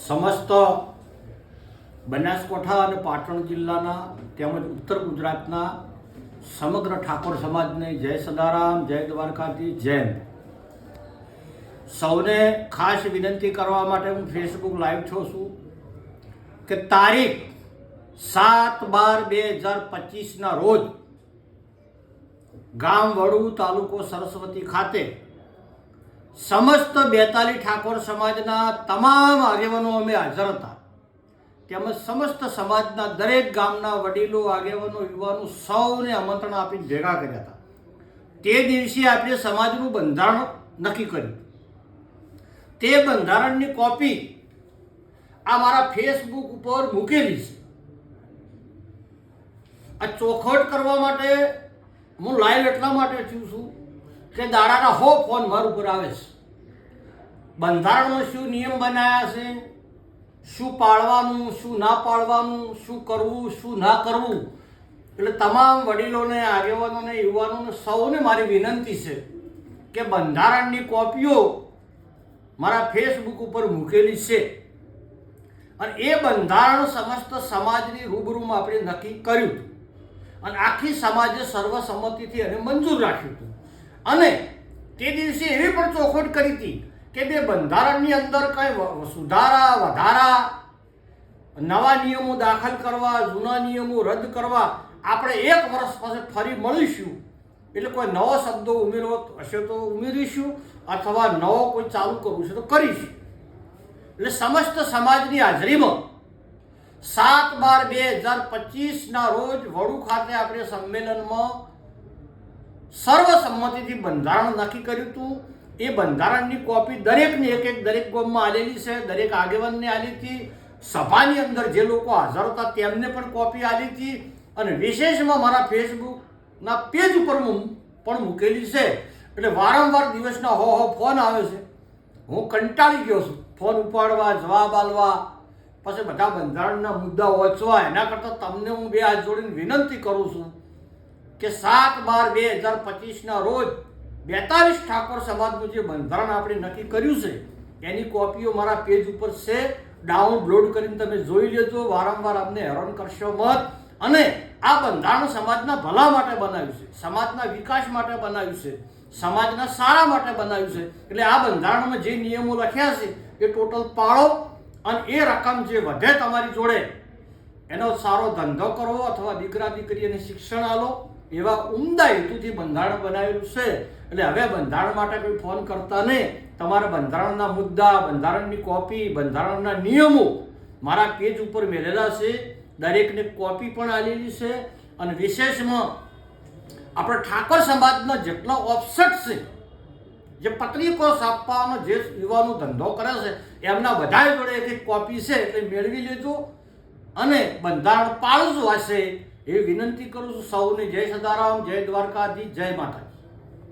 સમસ્ત બનાસકાંઠા અને પાટણ જિલ્લાના તેમજ ઉત્તર ગુજરાતના સમગ્ર ઠાકોર સમાજને જય સદારામ, જય દ્વારકાથી, જય સૌને ખાસ વિનંતી કરવા માટે હું ફેસબુક લાઈવ છું છું કે તારીખ સાત બાર બે હજાર પચીસના રોજ ગામ વડુ તાલુકો સરસ્વતી ખાતે સમસ્ત બેતાલી ઠાકોર સમાજના તમામ આગેવાનો અમે હાજર હતા. તેમજ સમસ્ત સમાજના દરેક ગામના વડીલો, આગેવાનો, યુવાનો સૌને આમંત્રણ આપીને ભેગા કર્યા હતા. તે દિવસે આપણે સમાજનું બંધારણ નક્કી કર્યું. તે બંધારણની કોપી આ મારા ફેસબુક ઉપર મૂકેલી છે. આ ચોખવટ કરવા માટે હું લાઈવ એટલા માટે છું છું કે દાડાના હો ફોન મારા ઉપર આવે છે. બંધારણમાં શું નિયમ બનાવ્યા છે? શું પાળવાનું, શું ના પાળવાનું, શું કરવું, શું ના કરવું? એટલે તમામ વડીલોને, આગેવાનોને, યુવાનોને સૌને મારી વિનંતી છે કે બંધારણની કોપીઓ મારા ફેસબુક ઉપર મૂકેલી છે. અને એ બંધારણ સમસ્ત સમાજની રૂબરૂમાં આપણે નક્કી કર્યું હતું. અને આખી સમાજે સર્વસંમતિથી એને મંજૂર રાખ્યું હતું. અને તે દિવસે એવી પણ ચોખવટ કરી હતી કે બે બંધારણની અંદર કંઈ સુધારા, વધારા, નવા નિયમો દાખલ કરવા, જૂના નિયમો રદ કરવા આપણે એક વર્ષ પછી ફરી મળીશું. એટલે કોઈ નવો શબ્દો ઉમેરવો હશે તો ઉમેરીશું અથવા નવો કોઈ ચાલુ કરવું છે તો કરીશું. એટલે સમસ્ત સમાજની હાજરીમાં સાત બાર બે હજાર પચીસના રોજ વડુ ખાતે આપણે સંમેલનમાં સર્વસંમતિથી બંધારણ નક્કી કર્યું હતું. એ બંધારણની કોપી દરેકને એક એક દરેક ગોમમાં આલેલી છે. દરેક આગેવાનને આલી હતી. સભાની અંદર જે લોકો હાજર હતા તેમને પણ કોપી આલી હતી. અને વિશેષમાં મારા ફેસબુકના પેજ ઉપર પણ મૂકેલી છે. એટલે વારંવાર દિવસના હો હો ફોન આવે છે. હું કંટાળી ગયો છું. ફોન ઉપાડવા, જવાબ આલવા. પછી બધા બંધારણના મુદ્દા વચવા એના કરતાં તમને હું બે હાથ જોડીને વિનંતી કરું છું. કે સાત બાર બે હજાર પચીસના રોજ બેતાલીસ ઠાકોર સમાજનું જે બંધારણ આપણે નક્કી કર્યું છે, એની કોપીઓ મારા પેજ ઉપર છે. ડાઉનલોડ કરીને તમે જોઈ લેજો. વારંવાર અમને હેરાન કરશો મત. અને આ બંધારણ સમાજના ભલા માટે બનાવ્યું છે, સમાજના વિકાસ માટે બનાવ્યું છે, સમાજના સારા માટે બનાવ્યું છે. એટલે આ બંધારણમાં જે નિયમો લખ્યા છે, એ ટોટલ પાળો અને એ રકમ જે વધે તમારી જોડે, એનો સારો ધંધો કરવો અથવા દીકરા દીકરીને શિક્ષણ આલો એવા ઉમદા હેતુથી બંધારણ બનાવેલું છે. એટલે હવે બંધારણ માટે કોઈ ફોન કરતા નહીં. તમારે બંધારણના મુદ્દા, બંધારણની કોપી, બંધારણના નિયમો મારા પેજ ઉપર મેળેલા છે. દરેકને કોપી પણ આલેલી છે. અને વિશેષમાં આપણે ઠાકોર સમાજના જેટલા ઓફસેટ છે, જે પત્રિકો છાપવાનો જે યુવાનો ધંધો કરે છે, એમના બધા જોડે એક કોપી છે એટલે મેળવી લેજો. અને બંધારણ પાળજો હશે. એવી વિનંતી કરું છું સૌને જય સદારામ જય દ્વારકાધીશ જય માતાજી.